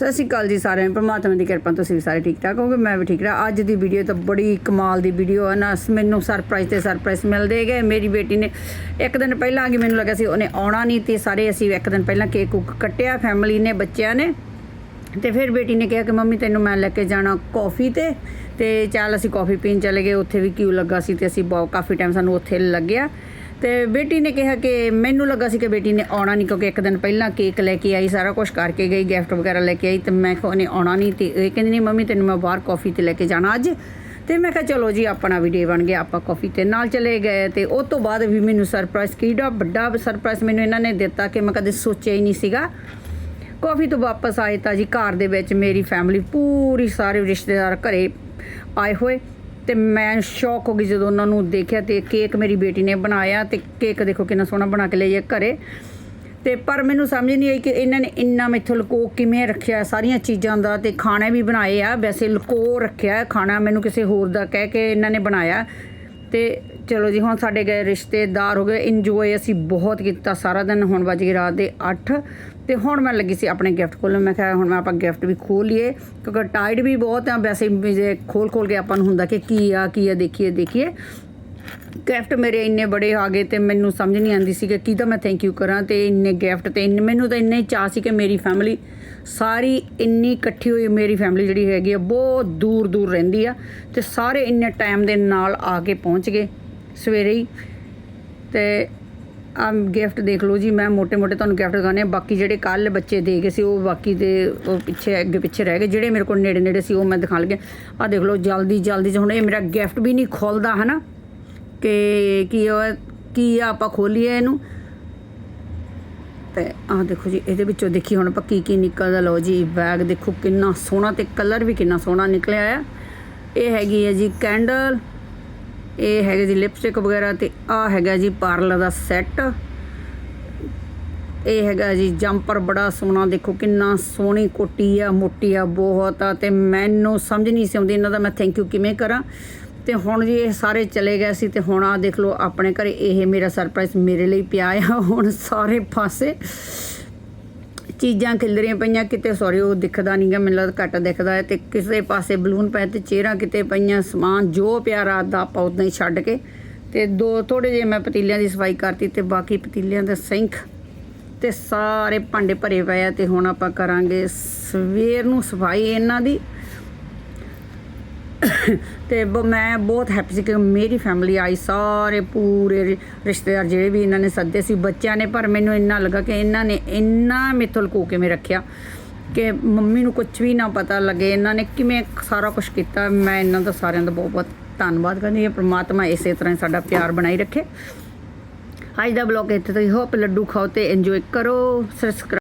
ਸਤਿ ਸ਼੍ਰੀ ਅਕਾਲ ਜੀ ਸਾਰਿਆਂ ਨੂੰ। ਪਰਮਾਤਮਾ ਦੀ ਕਿਰਪਾ ਤੁਸੀਂ ਵੀ ਸਾਰੇ ਠੀਕ ਠਾਕ ਹੋਗੇ ਮੈਂ ਵੀ ਠੀਕ ਰਾਂ ਅੱਜ ਦੀ ਵੀਡੀਓ ਤਾਂ ਬੜੀ ਕਮਾਲ ਦੀ ਵੀਡੀਓ ਹੈ ਨਾ। ਮੈਨੂੰ ਸਰਪ੍ਰਾਈਜ਼ ਤੇ ਸਰਪ੍ਰਾਈਜ਼ ਮਿਲਦੇ ਗਏ। ਮੇਰੀ ਬੇਟੀ ਨੇ ਇੱਕ ਦਿਨ ਪਹਿਲਾਂ ਆ ਕੇ ਮੈਨੂੰ ਲੱਗਾ ਸੀ ਉਹਨੇ ਆਉਣਾ ਨਹੀਂ ਤੇ ਸਾਰੇ ਅਸੀਂ ਇੱਕ ਦਿਨ ਪਹਿਲਾਂ ਕੇਕ ਕੁੱਕ ਕੱਟਿਆ ਫੈਮਿਲੀ ਨੇ, ਬੱਚਿਆਂ ਨੇ। ਤੇ ਫਿਰ ਬੇਟੀ ਨੇ ਕਿਹਾ ਕਿ ਮੰਮੀ ਤੈਨੂੰ ਮੈਂ ਲੈ ਕੇ ਜਾਣਾ ਕਾਫੀ ਤੇ। ਤੇ ਚੱਲ ਅਸੀਂ ਕਾਫੀ ਪੀਣ ਚਲੇ ਗਏ। ਉੱਥੇ ਵੀ ਕਿਉਂ ਲੱਗਾ ਸੀ ਤੇ ਅਸੀਂ ਬਹੁਤ, ਕਾਫੀ ਟਾਈਮ ਸਾਨੂੰ ਉੱਥੇ ਲੱਗਿਆ। ਤੇ ਬੇਟੀ ਨੇ ਕਿਹਾ ਕਿ ਮੈਨੂੰ ਲੱਗਾ ਸੀ ਕਿ ਬੇਟੀ ਨੇ ਆਉਣਾ ਨਹੀਂ, ਕਿਉਂਕਿ ਇੱਕ ਦਿਨ ਪਹਿਲਾਂ ਕੇਕ ਲੈ ਕੇ ਆਈ, ਸਾਰਾ ਕੁਝ ਕਰਕੇ ਗਈ ਗਿਫਟ ਵਗੈਰਾ ਲੈ ਕੇ ਆਈ ਤੇ ਮੈਂ ਕਿਹਾ ਉਹਨੇ ਆਉਣਾ ਨਹੀਂ ਤੇ ਇਹ ਕਹਿੰਦੀ ਨਹੀਂ ਮੰਮੀ ਤੈਨੂੰ ਮੈਂ ਬਾਹਰ ਕਾਫੀ ਤੇ ਲੈ ਕੇ ਜਾਣਾ ਅੱਜ। ਤੇ ਮੈਂ ਕਿਹਾ ਚਲੋ ਜੀ, ਆਪਣਾ ਵੀ ਡੇ ਬਣ ਗਿਆ, ਆਪਾਂ ਕਾਫੀ ਤੇ ਨਾਲ ਚਲੇ ਗਏ ਤੇ ਉਸ ਤੋਂ ਬਾਅਦ ਵੀ ਮੈਨੂੰ ਸਰਪ੍ਰਾਈਜ਼ ਕਿਹੜਾ ਵੱਡਾ ਸਰਪ੍ਰਾਈਜ਼ ਮੈਨੂੰ ਇਹਨਾਂ ਨੇ ਦਿੱਤਾ ਕਿ ਮੈਂ ਕਦੇ ਸੋਚਿਆ ਹੀ ਨਹੀਂ ਸੀਗਾ। ਕਾਫੀ ਤੋਂ ਵਾਪਸ ਆਏ ਤਾਂ ਜੀ ਘਰ ਦੇ ਵਿੱਚ ਮੇਰੀ ਫੈਮਿਲੀ ਪੂਰੀ ਸਾਰੇ ਰਿਸ਼ਤੇਦਾਰ ਘਰੇ ਆਏ ਹੋਏ। ਤੇ ਮੈਂ ਸ਼ੌਕ ਹੋ ਗਈ ਜਦੋਂ ਉਹਨਾਂ ਨੂੰ ਦੇਖਿਆ ਤੇ ਕੇਕ ਮੇਰੀ ਬੇਟੀ ਨੇ ਬਣਾਇਆ ਤੇ ਕੇਕ ਦੇਖੋ ਕਿੰਨਾ ਸੋਹਣਾ ਬਣਾ ਕੇ ਲਿਆਏ ਘਰੇ। ਤੇ ਪਰ ਮੈਨੂੰ ਸਮਝ ਨਹੀਂ ਆਈ ਕਿ ਇਹਨਾਂ ਨੇ ਇੰਨਾ ਮੈਥੋਂ ਲਕੋ ਕਿਵੇਂ ਰੱਖਿਆ, ਸਾਰੀਆਂ ਚੀਜ਼ਾਂ ਦਾ ਤੇ ਖਾਣੇ ਵੀ ਬਣਾਏ ਆ, ਵੈਸੇ ਲੁਕੋ ਰੱਖਿਆ ਖਾਣਾ ਮੈਨੂੰ ਕਿਸੇ ਹੋਰ ਦਾ ਕਹਿ ਕੇ ਇਹਨਾਂ ਨੇ ਬਣਾਇਆ। ਤੇ ਚਲੋ ਜੀ, ਹੁਣ ਸਾਡੇ ਗਏ ਰਿਸ਼ਤੇਦਾਰ ਹੋ ਗਏ। ਇੰਜੋਏ ਅਸੀਂ ਬਹੁਤ ਕੀਤਾ ਸਾਰਾ ਦਿਨ। ਹੁਣ ਵੱਜ ਗਈ ਰਾਤ ਦੇ 8 ਤੇ ਹੁਣ ਮੈਂ ਲੱਗੀ ਸੀ ਆਪਣੇ ਗਿਫਟ ਖੋਲ੍ਹਣ ਮੈਂ ਕਿਹਾ ਹੁਣ ਮੈਂ ਆਪਾਂ ਗਿਫਟ ਵੀ ਖੋਲ ਲਈਏ। ਕਿਉਂਕਿ ਟਾਈਡ ਵੀ ਬਹੁਤ ਆ। ਵੈਸੇ ਵੀ ਜੇ ਖੋਲ ਖੋਲ ਕੇ ਆਪਾਂ ਨੂੰ ਹੁੰਦਾ ਕਿ ਕੀ ਆ ਕੀ ਆ, ਦੇਖੀਏ ਦੇਖੀਏ। ਗਿਫਟ ਮੇਰੇ ਇੰਨੇ ਬੜੇ ਆ ਗਏ ਤੇ ਮੈਨੂੰ ਸਮਝ ਨਹੀਂ ਆਉਂਦੀ ਸੀ ਕਿ ਕਿਹਦਾ ਮੈਂ ਥੈਂਕ ਯੂ ਕਰਾਂ ਤੇ ਇੰਨੇ ਗਿਫਟ ਤੇ ਇੰਨੇ, ਮੈਨੂੰ ਤਾਂ ਇੰਨੇ ਹੀ ਚਾਅ ਸੀ ਕਿ ਮੇਰੀ ਫੈਮਿਲੀ ਸਾਰੀ ਇੰਨੀ ਇਕੱਠੀ ਹੋਈ, ਮੇਰੀ ਫੈਮਿਲੀ ਜਿਹੜੀ ਹੈਗੀ ਆ, ਬਹੁਤ ਦੂਰ ਦੂਰ ਰਹਿੰਦੀ ਆ ਤੇ ਸਾਰੇ ਇੰਨੇ ਟਾਈਮ ਦੇ ਨਾਲ ਆ ਕੇ ਪਹੁੰਚ ਗਏ। ਸਵੇਰੇ ਹੀ। ਤੇ ਆ ਗਿਫਟ ਦੇਖ ਲਓ ਜੀ, ਮੈਂ ਮੋਟੇ ਮੋਟੇ ਤੁਹਾਨੂੰ ਗਿਫਟ ਦਿਖਾਣੇ ਬਾਕੀ ਜਿਹੜੇ ਕੱਲ ਬੱਚੇ ਦੇ ਗਏ ਸੀ, ਉਹ ਬਾਕੀ ਦੇ ਉਹ ਪਿੱਛੇ, ਅੱਗੇ ਪਿੱਛੇ ਰਹਿ ਗਏ। ਜਿਹੜੇ ਮੇਰੇ ਕੋਲ ਨੇੜੇ ਨੇੜੇ ਸੀ, ਉਹ ਮੈਂ ਦਿਖਾਣ ਲੱਗੇ ਆ ਦੇਖ ਲਓ, ਜਲਦੀ ਜਲਦੀ 'ਚ ਹੁਣ ਇਹ ਮੇਰਾ ਗਿਫਟ ਵੀ ਨਹੀਂ ਖੋਲਦਾ, ਹਨਾ? ਕਿ ਕੀ ਕੀ ਆਪਾਂ ਖੋਲੀਏ ਇਹਨੂੰ? ਤੇ ਆਹ ਦੇਖੋ ਜੀ, ਇਹਦੇ ਵਿੱਚੋਂ ਦੇਖੀ, ਹੁਣ ਆਪਾਂ ਕੀ ਕੀ ਨਿਕਲਦਾ। ਲਓ ਜੀ ਬੈਗ ਦੇਖੋ, ਕਿੰਨਾ ਸੋਹਣਾ ਤੇ ਕਲਰ ਵੀ ਕਿੰਨਾ ਸੋਹਣਾ ਨਿਕਲਿਆ ਆ। ਇਹ ਹੈਗੀ ਹੈ ਜੀ ਕੈਂਡਲ ਇਹ ਹੈਗੇ ਜੀ ਲਿਪਸਟਿਕ ਵਗੈਰਾ ਤੇ ਆ ਹੈਗਾ ਜੀ ਪਾਰਲਰ ਦਾ ਸੈੱਟ ਇਹ ਹੈਗਾ ਜੀ ਜੰਪਰ ਬੜਾ ਸੋਹਣਾ, ਦੇਖੋ ਕਿੰਨਾ ਸੋਹਣੀ ਕੋਟੀ ਆ, ਮੋਟੀ ਆ, ਬਹੁਤ ਆ ਤੇ ਮੈਨੂੰ ਸਮਝ ਨਹੀਂ ਸੀ ਆਉਂਦੀ ਇਹਨਾਂ ਦਾ ਮੈਂ ਥੈਂਕ ਯੂ ਕਿਵੇਂ ਕਰਾਂ। ਤੇ ਹੁਣ ਜੀ ਇਹ ਸਾਰੇ ਚਲੇ ਗਏ ਸੀ ਤੇ ਹੁਣ ਆ ਦੇਖ ਲਓ ਆਪਣੇ ਘਰੇ ਇਹ ਮੇਰਾ ਸਰਪ੍ਰਾਈਜ਼ ਮੇਰੇ ਲਈ ਪਿਆ ਆ, ਹੁਣ ਸਾਰੇ ਪਾਸੇ। ਚੀਜ਼ਾਂ ਖਿਲਰੀਆਂ ਪਈਆਂ, ਕਿਤੇ ਸੌਰੀ ਉਹ ਦਿਖਦਾ ਨਹੀਂਗਾ ਮੈਨੂੰ ਲੱਗਦਾ ਘੱਟ ਦਿਖਦਾ ਹੈ ਤੇ ਕਿਸੇ ਪਾਸੇ ਬਲੂਨ ਪਏ ਤੇ ਚਿਹਰਾ ਕਿਤੇ ਪਈਆਂ, ਸਮਾਨ ਜੋ ਪਿਆ ਰਾਤ ਦਾ ਆਪਾਂ ਉਦਾਂ ਹੀ ਛੱਡ ਕੇ ਤੇ ਦੋ ਥੋੜੇ ਜਿਹੇ ਮੈਂ ਪਤੀਲਿਆਂ ਦੀ ਸਫ਼ਾਈ ਕਰਤੀ ਤੇ ਬਾਕੀ ਪਤੀਲਿਆਂ ਦਾ ਸਿੰਕ ਤੇ ਸਾਰੇ ਭਾਂਡੇ ਭਰੇ ਪਏ ਆ ਤੇ ਹੁਣ ਆਪਾਂ ਕਰਾਂਗੇ ਸਵੇਰ ਨੂੰ ਸਫ਼ਾਈ ਇਹਨਾਂ ਦੀ। ਤੇ ਬ- ਮੈਂ ਬਹੁਤ ਹੈਪੀ ਸੀ ਕਿ ਮੇਰੀ ਫੈਮਿਲੀ ਆਈ, ਸਾਰੇ ਪੂਰੇ ਰਿਸ਼ਤੇਦਾਰ ਜਿਹੜੇ ਵੀ ਇਹਨਾਂ ਨੇ ਸੱਦੇ ਸੀ ਬੱਚਿਆਂ ਨੇ, ਪਰ ਮੈਨੂੰ ਇੰਨਾ ਲੱਗਾ ਕਿ ਇਹਨਾਂ ਨੇ ਇੰਨਾ ਮਿੱਥਲ ਕੇ ਮੈਂ ਰੱਖਿਆ ਕਿ ਮੰਮੀ ਨੂੰ ਕੁਝ ਵੀ ਨਾ ਪਤਾ ਲੱਗੇ, ਇਹਨਾਂ ਨੇ ਕਿਵੇਂ ਸਾਰਾ ਕੁਝ ਕੀਤਾ। ਮੈਂ ਇਹਨਾਂ ਦਾ ਸਾਰਿਆਂ ਦਾ ਬਹੁਤ ਬਹੁਤ ਧੰਨਵਾਦ ਕਰਦੀ ਹਾਂ। ਪ੍ਰਮਾਤਮਾ ਇਸੇ ਤਰ੍ਹਾਂ ਹੀ ਸਾਡਾ ਪਿਆਰ ਬਣਾਈ ਰੱਖੇ। ਅੱਜ ਦਾ ਬਲੌਗ ਇੱਥੇ ਤੱਕ ਹੋਪ ਲੱਡੂ ਖਾਓ ਤੇ ਇੰਜੋਏ ਕਰੋ। ਸਬਸਕ੍ਰਾਈਬ